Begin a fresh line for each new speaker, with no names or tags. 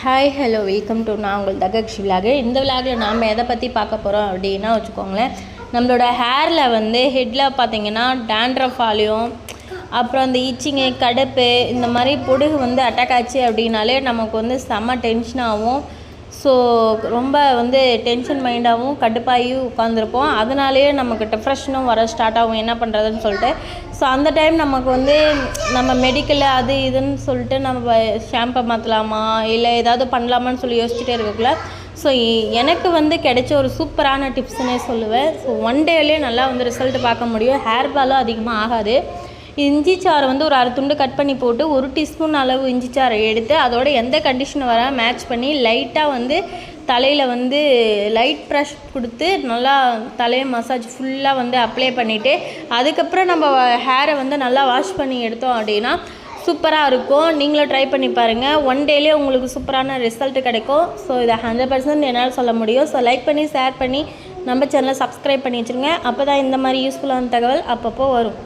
Hi hello welcome to நான் உங்கள் தகக்ஷி vlog இந்த விலாகில் நாம் எதை பற்றி பார்க்க போகிறோம் அப்படின்னா வச்சுக்கோங்களேன். நம்மளோட ஹேரில் வந்து ஹெட்டில் பார்த்தீங்கன்னா டேண்ட்ரஃபாலையும் அப்புறம் அந்த ஈச்சிங்கு கடுப்பு இந்த மாதிரி பொடுகு வந்து அட்டாக் ஆச்சு அப்படின்னாலே நமக்கு வந்து செம்ம டென்ஷன் ஆகும். ஸோ ரொம்ப வந்து டென்ஷன் மைண்டாகவும் கடுப்பாகி உட்காந்துருப்போம் அதனாலேயே நமக்கு டிப்ரெஷனும் வர ஸ்டார்ட் ஆகும். என்ன பண்ணுறதுன்னு சொல்லிட்டு. ஸோ அந்த டைம் நமக்கு வந்து நம்ம மெடிக்கல் அது இதுன்னு சொல்லிட்டு நம்ம ஷாம்பை மாற்றலாமா இல்லை ஏதாவது பண்ணலாமான்னு சொல்லி யோசிச்சுட்டே இருக்கக்குள்ள. ஸோ எனக்கு வந்து கிடைச்ச ஒரு சூப்பரான டிப்ஸ்னே சொல்லுவேன். ஸோ ஒன் டேலேயே நல்லா வந்து ரிசல்ட் பார்க்க முடியும். ஹேர் ஃபாலும் அதிகமாக ஆகாது. இஞ்சி சாறை வந்து ஒரு அரை துண்டு கட் பண்ணி போட்டு ஒரு டீஸ்பூன் அளவு இஞ்சி சாறை எடுத்து அதோட எந்த கண்டிஷன் வர மேட்ச் பண்ணி லைட்டாக வந்து தலையில் வந்து லைட் ப்ரஷ் கொடுத்து நல்லா தலையை மசாஜ் ஃபுல்லாக வந்து அப்ளை பண்ணிவிட்டு அதுக்கப்புறம் நம்ம ஹேரை வந்து நல்லா வாஷ் பண்ணி எடுத்தோம் அப்படின்னா சூப்பராக இருக்கும். நீங்களும் ட்ரை பண்ணி பாருங்கள் ஒன் டேலே உங்களுக்கு சூப்பரான ரிசல்ட் கிடைக்கும். ஸோ இதை ஹண்ட்ரட் பர்சன்ட் என்னால் சொல்ல முடியும். ஸோ லைக் பண்ணி ஷேர் பண்ணி நம்ம சேனலை சப்ஸ்கிரைப் பண்ணி வச்சுருங்க. அப்போ தான் இந்த மாதிரி யூஸ்ஃபுல்லான தகவல் அப்பப்போ வரும்.